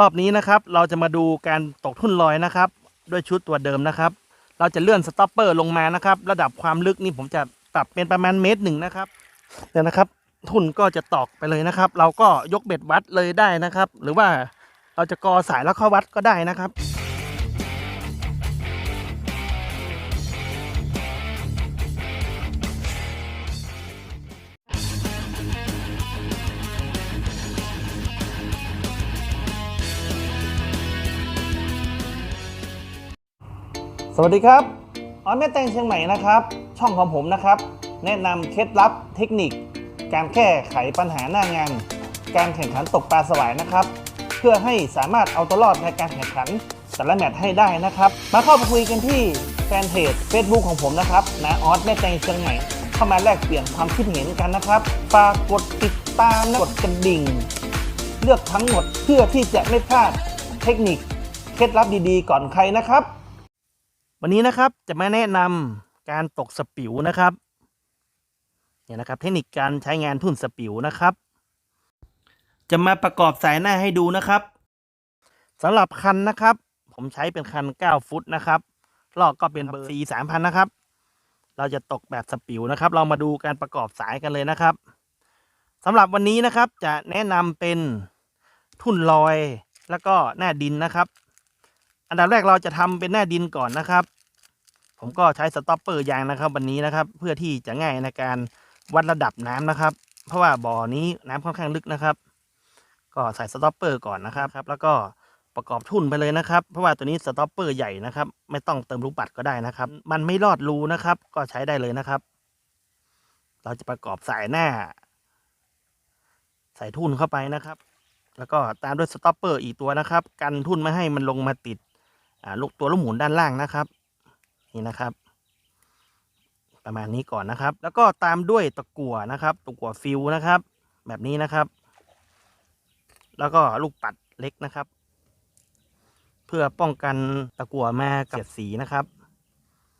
รอบนี้นะครับเราจะมาดูการตกทุ่นลอยนะครับ ด้วยชุดตัวเดิมนะครับ เราจะเลื่อนสต็อปเปอร์ลงมานะครับ ระดับความลึกนี่ผมจะปรับเป็นประมาณเมตรหนึ่งนะครับเดี๋ยวนะครับ ทุ่นก็จะตอกไปเลยนะครับ เราก็ยกเบ็ดวัดเลยได้นะครับ หรือว่าเราจะกอสายแล้วเข้าวัดก็ได้นะครับ สวัสดีครับออนแม่แตงเชียงใหม่นะครับ ช่องของผมนะครับ แนะนำเคล็ดลับเทคนิค การแก้ไขปัญหาหน้างาน การแข่งขันตกปลาสวายนะครับ เพื่อให้สามารถเอาตัวรอดในการแข่งขันแต่ละแมตช์ให้ได้นะครับ มาเข้าไปคุยกันที่แฟนเพจ Facebook ของผมนะครับนาออสแม่แตงเชียงใหม่เข้ามาแลกเปลี่ยนความคิดเห็นกันนะครับฝากกดติดตามกดกระดิ่ง เลือกทั้งหมดเพื่อที่จะไม่พลาดเทคนิค เคล็ดลับดีๆ ก่อนใครนะครับ วันนี้นะครับจะมาแนะนำการตกสปิวนะครับเนี่ยนะครับ เทคนิคการใช้งานทุ่นสปิวนะครับ จะมาประกอบสายหน้าให้ดูนะครับสำหรับคันนะครับ ผมใช้เป็นคัน 9 ฟุตนะครับลอกก็เป็นเบอร์ C 3 0 0นะครับ เราจะตกแบบสปิวนะครับ เรามาดูการประกอบสายกันเลยนะครับสำหรับวันนี้นะครับจะแนะนำเป็นทุ่นลอยแล้วก็หน้าดินนะครับ อันดับแรกเราจะทำเป็นหน้าดินก่อนนะครับ ผมก็ใช้สต็อปเปอร์ยางนะครับ วันนี้นะครับ เพื่อที่จะง่ายในการวัดระดับน้ำนะครับ เพราะว่าบ่อนี้น้ำค่อนข้างลึกนะครับ ก็ใส่สต็อปเปอร์ก่อนนะครับครับ แล้วก็ประกอบทุ่นไปเลยนะครับ เพราะว่าตัวนี้สต็อปเปอร์ใหญ่นะครับ ไม่ต้องเติมลูกปัดก็ได้นะครับ มันไม่รอดรูนะครับ ก็ใช้ได้เลยนะครับ เราจะประกอบสายหน้า ใส่ทุ่นเข้าไปนะครับ แล้วก็ตามด้วยสต็อปเปอร์อีกตัวนะครับ กันทุ่นไม่ให้มันลงมาติด ลูกตัวลูกหมุนด้านล่างนะครับ นี่นะครับ ประมาณนี้ก่อนนะครับ แล้วก็ตามด้วยตะกั่วนะครับตะกั่วฟิวนะครับ แบบนี้นะครับ แล้วก็ลูกปัดเล็กนะครับ เพื่อป้องกันตะกั่วมาเสียดสีนะครับ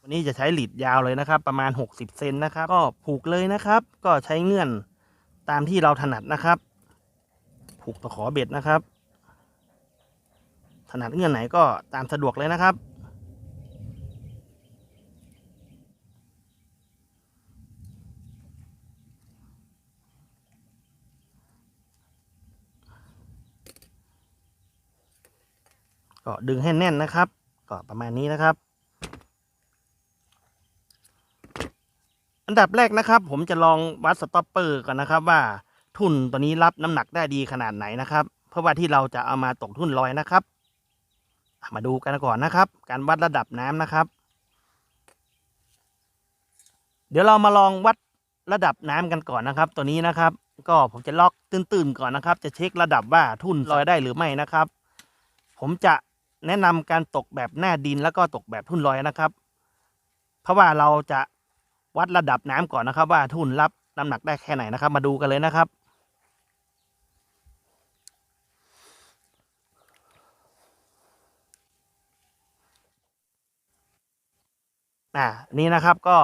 วันนี้จะใช้หลีดยาวเลยนะครับ ประมาณ 60 เซนนะครับ ก็ผูกเลยนะครับ ก็ใช้เงื่อนตามที่เราถนัดนะครับ ผูกตะขอเบ็ดนะครับ ถนัดเงื่อนไหนก็ตามสะดวกเลยนะครับ ก็ดึงให้แน่นนะครับ ก็ประมาณนี้นะครับ อันดับแรกนะครับ ผมจะลองวัดสต็อปเปอร์ก่อนนะครับว่าทุ่นตัวนี้รับน้ำหนักได้ดีขนาดไหนนะครับ เพราะว่าที่เราจะเอามาตกทุ่นลอยนะครับ มาดูกันก่อนนะครับ การวัดระดับน้ำนะครับ เดี๋ยวเรามาลองวัดระดับน้ำกันก่อนนะครับ ตัวนี้นะครับ ก็ผมจะล็อกตื้นๆก่อนนะครับ จะเช็คระดับว่าทุ่นลอยได้หรือไม่นะครับ ผมจะแนะนำการตกแบบหน้าดินแล้วก็ตกแบบทุ่นลอยนะครับ เพราะว่าเราจะวัดระดับน้ำก่อนนะครับ ว่าทุ่นรับน้ำหนักได้แค่ไหนนะครับ มาดูกันเลยนะครับ อ่านี่นะครับก็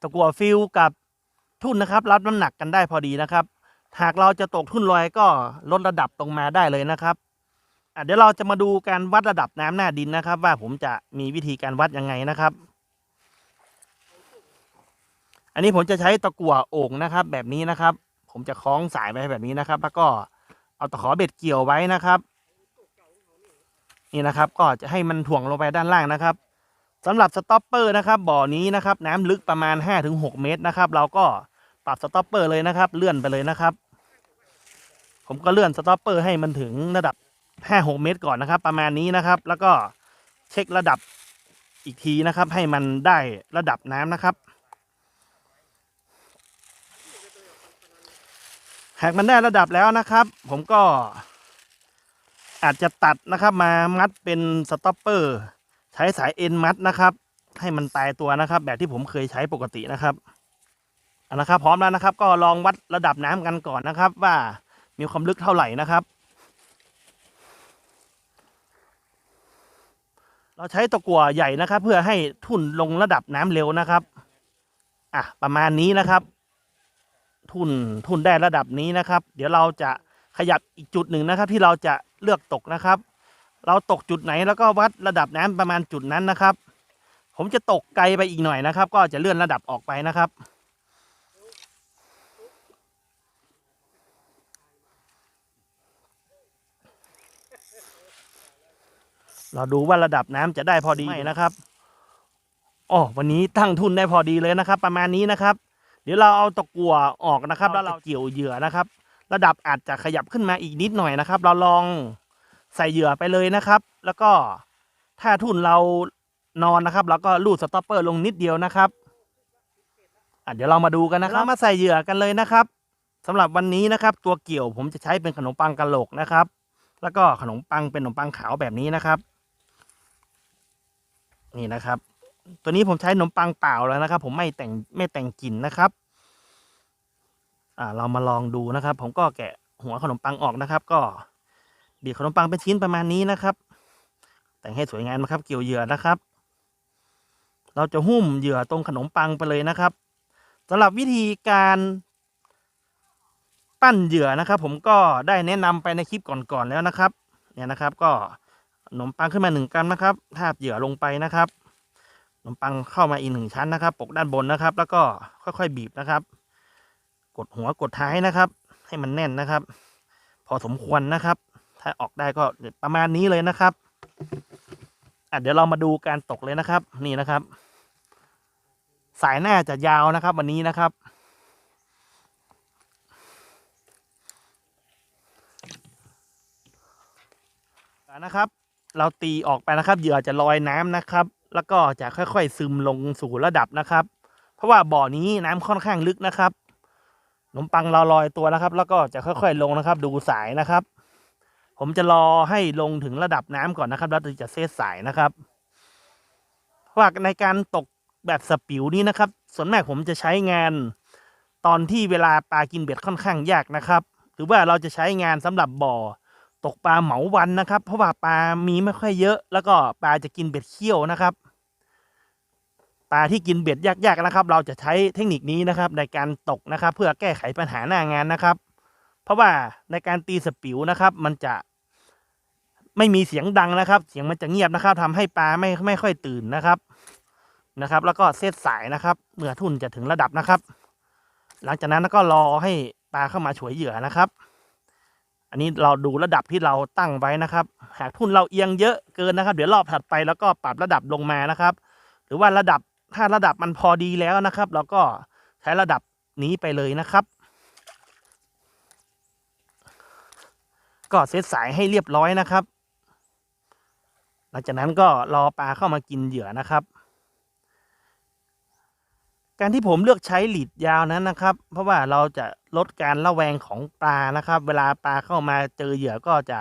ตะกัวฟิลกับทุ่นนะครับรับน้ำหนักกันได้พอดีนะครับ หากเราจะตกทุ่นลอยก็ลดระดับตรงมาได้เลยนะครับอะเดี๋ยวเราจะมาดูการวัดระดับน้ำหน้าดินนะครับ ว่าผมจะมีวิธีการวัดยังไงนะครับ อันนี้ผมจะใช้ตะกั่วโอ่งนะครับ แบบนี้นะครับ ผมจะคล้องสายไว้แบบนี้นะครับ แล้วก็เอาตะขอเบ็ดเกี่ยวไว้นะครับ นี่นะครับ ก็จะให้มันถ่วงลงไปด้านล่างนะครับ สำหรับสต็อปเปอร์นะครับบ่อนี้นะครับน้ำลึกประมาณ 5-6 เมตรนะครับ เราก็ปรับสต็อปเปอร์เลยนะครับ เลื่อนไปเลยนะครับ ผมก็เลื่อนสต็อปเปอร์ให้มันถึงระดับ 5-6 เมตรก่อนนะครับ ประมาณนี้นะครับ แล้วก็เช็คระดับอีกทีนะครับ ให้มันได้ระดับน้ำนะครับ หากมันได้ระดับแล้วนะครับ ผมก็อาจจะตัดนะครับมามัดเป็นสต็อปเปอร์ ใช้สายเอ็นมัดนะครับ ให้มันตายตัวนะครับ แบบที่ผมเคยใช้ปกตินะครับเอาละครับ พร้อมแล้วนะครับ ก็ลองวัดระดับน้ำกันก่อนนะครับ ว่ามีความลึกเท่าไหร่นะครับ เราใช้ตะกั่วใหญ่นะครับ เพื่อให้ทุ่นลงระดับน้ำเร็วนะครับอะประมาณนี้นะครับ ทุ่นทุ่นได้ระดับนี้นะครับ เดี๋ยวเราจะขยับอีกจุดหนึ่งนะครับ ที่เราจะเลือกตกนะครับ เราตกจุดไหนแล้วก็วัดระดับน้ำประมาณจุดนั้นนะครับ ผมจะตกไกลไปอีกหน่อยนะครับ ก็จะเลื่อนระดับออกไปนะครับ เราดูว่าระดับน้ำจะได้พอดีไหมนะครับอ๋อวันนี้ตั้งทุนได้พอดีเลยนะครับ ประมาณนี้นะครับ เดี๋ยวเราเอาตะกั่วออกนะครับ แล้วเราเกี่ยวเหยื่อนะครับ ระดับอาจจะขยับขึ้นมาอีกนิดหน่อยนะครับ เราลอง ใส่เหยื่อไปเลยนะครับ แล้วก็ถ้าทุนเรานอนนะครับเราก็ลูดสต็อปเปอร์ลงนิดเดียวนะครับอะเดี๋ยวเรามาดูกันนะครับเรามาใส่เหยื่อกันเลยนะครับสำหรับวันนี้นะครับ ตัวเกี่ยวผมจะใช้เป็นขนมปังกะโหลกนะครับ แล้วก็ขนมปังเป็นขนมปังขาวแบบนี้นะครับ นี่นะครับ ตัวนี้ผมใช้ขนมปังเปล่าแล้วนะครับ ผมไม่แต่งไม่แต่งกลิ่นนะครับอ่าเรามาลองดูนะครับ ผมก็แกะหัวขนมปังออกนะครับ ก็ บีบขนมปังเป็นชิ้นประมาณนี้นะครับ แต่งให้สวยงามนะครับ เกี่ยวเหยื่อนะครับ เราจะหุ้มเหยื่อตรงขนมปังไปเลยนะครับสำหรับวิธีการปั้นเหยื่อนะครับ ผมก็ได้แนะนำไปในคลิปก่อนๆแล้วนะครับ เนี่ยนะครับ ก็ขนมปังขึ้นมาหนึ่งกรัมนะครับทาบเหยื่อลงไปนะครับขนมปังเข้ามาอีกหนึ่งชั้นนะครับ ปกด้านบนนะครับ แล้วก็ค่อยๆบีบนะครับ กดหัวกดท้ายนะครับ ให้มันแน่นนะครับ พอสมควรนะครับ ถ้าออกได้ก็ประมาณนี้เลยนะครับอะเดี๋ยวเรามาดูการตกเลยนะครับ นี่นะครับ สายหน้าจะยาวนะครับ วันนี้นะครับนะครับ เราตีออกไปนะครับ เหยื่อจะลอยน้ำนะครับ แล้วก็จะค่อยๆซึมลงสู่ระดับนะครับ เพราะว่าบ่อนี้น้ำค่อนข้างลึกนะครับขนมปังเราลอยตัวนะครับ แล้วก็จะค่อยๆลงนะครับ ดูสายนะครับ ผมจะรอให้ลงถึงระดับน้ำก่อนนะครับ แล้วจะเซตสายนะครับเพราะว่าในการตกแบบสปิวนี้นะครับ ส่วนมากผมจะใช้งานตอนที่เวลาปลากินเบ็ดค่อนข้างยากนะครับ หรือว่าเราจะใช้งานสำหรับบ่อ ตกปลาเหมาวันนะครับ เพราะว่าปลามีไม่ค่อยเยอะ แล้วก็ปลาจะกินเบ็ดเขี้ยวนะครับปลาที่กินเบ็ดยากๆนะครับ เราจะใช้เทคนิคนี้นะครับ ในการตกนะครับ เพื่อแก้ไขปัญหาหน้างานนะครับ เพราะว่าในการตีสปิวนะครับ มันจะไม่มีเสียงดังนะครับ เสียงมันจะเงียบนะครับทำให้ปลาไม่ไม่ค่อยตื่นนะครับนะครับ แล้วก็เซตสายนะครับเมื่อทุนจะถึงระดับนะครับ หลังจากนั้นก็รอให้ปลาเข้ามาฉวยเหยื่อนะครับ อันนี้เราดูระดับที่เราตั้งไว้นะครับ หากทุนเราเอียงเยอะเกินนะครับ เดี๋ยวรอบถัดไปแล้วก็ปรับระดับลงมานะครับ หรือว่าระดับถ้าระดับมันพอดีแล้วนะครับ เราก็ใช้ระดับนี้ไปเลยนะครับ ก็เซตสายให้เรียบร้อยนะครับ หลังจากนั้นก็รอปลาเข้ามากินเหยื่อนะครับ การที่ผมเลือกใช้หลีดยาวนั้นนะครับ เพราะว่าเราจะลดการระแวงของปลานะครับ เวลาปลาเข้ามาเจอเหยื่อก็จะ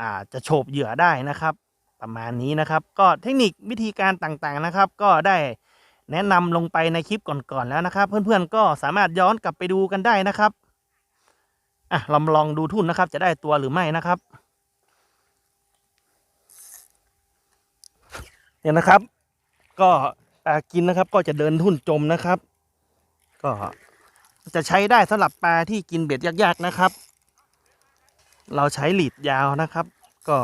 อ่าจะโฉบเหยื่อได้นะครับ ประมาณนี้นะครับ ก็เทคนิควิธีการต่างๆนะครับ ก็ได้แนะนำลงไปในคลิปก่อนๆแล้วนะครับ เพื่อนๆก็สามารถย้อนกลับไปดูกันได้นะครับ อะเราลองดูทุ่นนะครับ จะได้ตัวหรือไม่นะครับ เนี่ยนะครับ ก็ปลากินนะครับ ก็จะเดินทุ่นจมนะครับ ก็จะใช้ได้สำหรับปลาที่กินเบ็ดยากๆนะครับ เราใช้หลีดยาวนะครับ ก็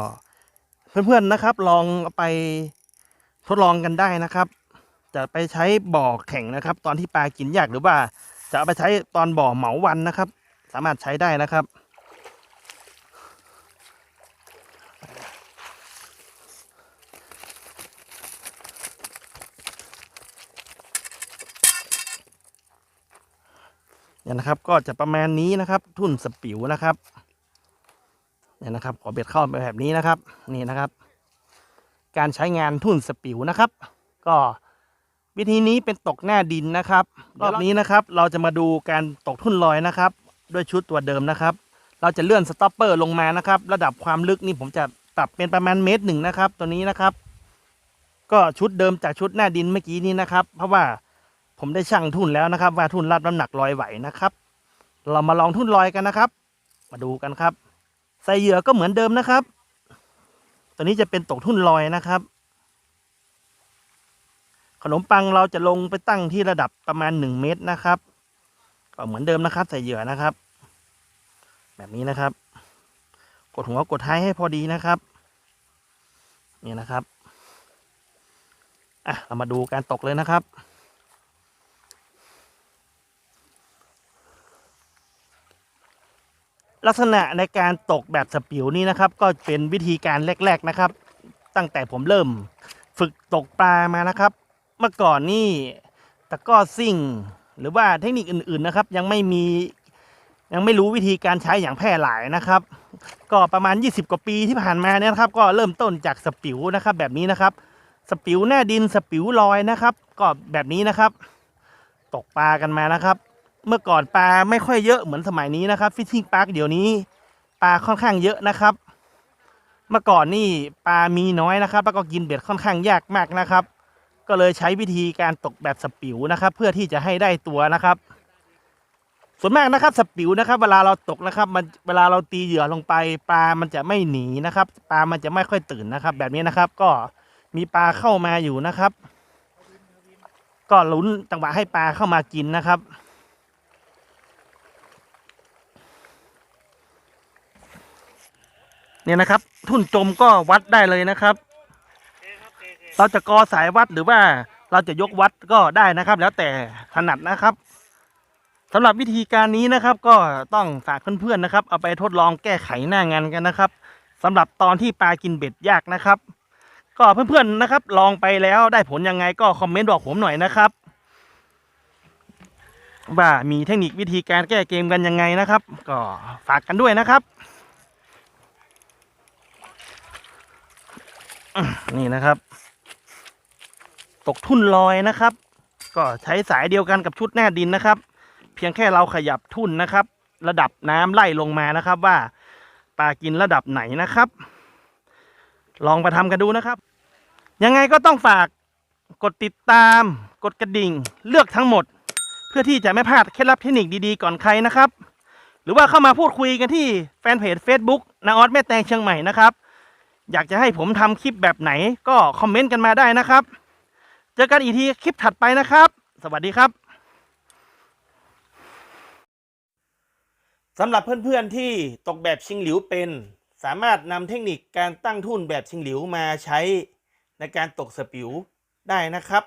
เพื่อนๆนะครับ ลองไปทดลองกันได้นะครับ จะไปใช้บ่อแข่งนะครับ ตอนที่ปลากินยากหรือว่า จะเอาไปใช้ตอนบ่อเหมาวันนะครับ สามารถใช้ได้นะครับ เนี่ยนะครับก็จะประมาณนี้นะครับ ทุ่นสปิวนะครับเนี่ยนะครับขอเบ็ดเข้าไปแบบนี้นะครับ นี่นะครับ การใช้งานทุ่นสปิวนะครับ ก็วิธีนี้เป็นตกหน้าดินนะครับ รอบนี้นะครับ เราจะมาดูการตกทุ่นลอยนะครับ ด้วยชุดตัวเดิมนะครับ เราจะเลื่อนสต็อปเปอร์ลงมานะครับ ระดับความลึกนี่ผมจะปรับเป็นประมาณเมตรหนึ่งนะครับ ตัวนี้นะครับ ก็ชุดเดิมจากชุดหน้าดินเมื่อกี้นี้นะครับ เพราะว่าผมได้ชั่งทุ่นแล้วนะครับ ว่าทุ่นรับน้ำหนักลอยไหวนะครับ เรามาลองทุ่นลอยกันนะครับ มาดูกันครับ ใส่เหยื่อก็เหมือนเดิมนะครับ ตัวนี้จะเป็นตกทุ่นลอยนะครับ ขนมปังเราจะลงไปตั้งที่ระดับประมาณหนึ่งเมตรนะครับ ก็เหมือนเดิมนะครับ ใส่เหยื่อนะครับ แบบนี้นะครับ กดหัวกดท้ายให้พอดีนะครับนี่นะครับอะเรามาดูการตกเลยนะครับลักษณะในการตกแบบสปิวนี่นะครับ ก็เป็นวิธีการแรก ๆนะครับ ตั้งแต่ผมเริ่มฝึกตกปลามานะครับ เมื่อก่อนนี่ตะก้อซิ่ง หรือว่าเทคนิคอื่นๆนะครับ ยังไม่มียังไม่รู้วิธีการใช้อย่างแพร่หลายนะครับ ก็ประมาณ 20 กว่าปีที่ผ่านมาเนี่ยนะครับ ก็เริ่มต้นจากสปิวนะครับ แบบนี้นะครับ สปิวหน้าดินสปิวลอยนะครับ ก็แบบนี้นะครับ ตกปลากันมานะครับ เมื่อก่อนปลาไม่ค่อยเยอะเหมือนสมัยนี้นะครับฟิชชิ่งปาร์คเดี๋ยวนี้ปลาค่อนข้างเยอะนะครับ เมื่อก่อนนี่ปลามีน้อยนะครับ แล้วก็กินเบ็ดค่อนข้างยากมากนะครับ ก็เลยใช้วิธีการตกแบบสปิวนะครับ เพื่อที่จะให้ได้ตัวนะครับ ส่วนมากนะครับสปิวนะครับ เวลาเราตกนะครับ มันเวลาเราตีเหยื่อลงไปปลามันจะไม่หนีนะครับ ปลามันจะไม่ค่อยตื่นนะครับ แบบนี้นะครับ ก็มีปลาเข้ามาอยู่นะครับ ก็ลุ้นจังหวะให้ปลาเข้ามากินนะครับเนี่ยนะครับ ทุ่นจมก็วัดได้เลยนะครับ เราจะกอสายวัดหรือว่าเราจะยกวัดก็ได้นะครับ แล้วแต่ถนัดนะครับสำหรับวิธีการนี้นะครับก็ต้องฝากเพื่อนๆนะครับ เอาไปทดลองแก้ไขหน้างานกันนะครับสำหรับตอนที่ปลากินเบ็ดยากนะครับ ก็เพื่อนๆนะครับ ลองไปแล้วได้ผลยังไงก็คอมเมนต์บอกผมหน่อยนะครับ ว่ามีเทคนิควิธีการแก้เกมกันยังไงนะครับ ก็ฝากกันด้วยนะครับ นี่นะครับ ตกทุ่นลอยนะครับ ก็ใช้สายเดียวกันกับชุดแน่ดินนะครับ เพียงแค่เราขยับทุ่นนะครับ ระดับน้ำไล่ลงมานะครับ ว่าปลากินระดับไหนนะครับ ลองไปทำกันดูนะครับ ยังไงก็ต้องฝากกดติดตามกดกระดิ่งเลือกทั้งหมด เพื่อที่จะไม่พลาดเคล็ดลับเทคนิคดีๆก่อนใครนะครับ หรือว่าเข้ามาพูดคุยกันที่แฟนเพจ Facebook นาออสแม่แตงเชียงใหม่นะครับ อยากจะให้ผมทำคลิปแบบไหนก็คอมเมนต์กันมาได้นะครับ เจอกันอีกทีคลิปถัดไปนะครับ สวัสดีครับสำหรับเพื่อนๆที่ตกแบบชิงหลิวเป็น สามารถนำเทคนิคการตั้งทุ่นแบบชิงหลิวมาใช้ในการตกสปิวได้นะครับ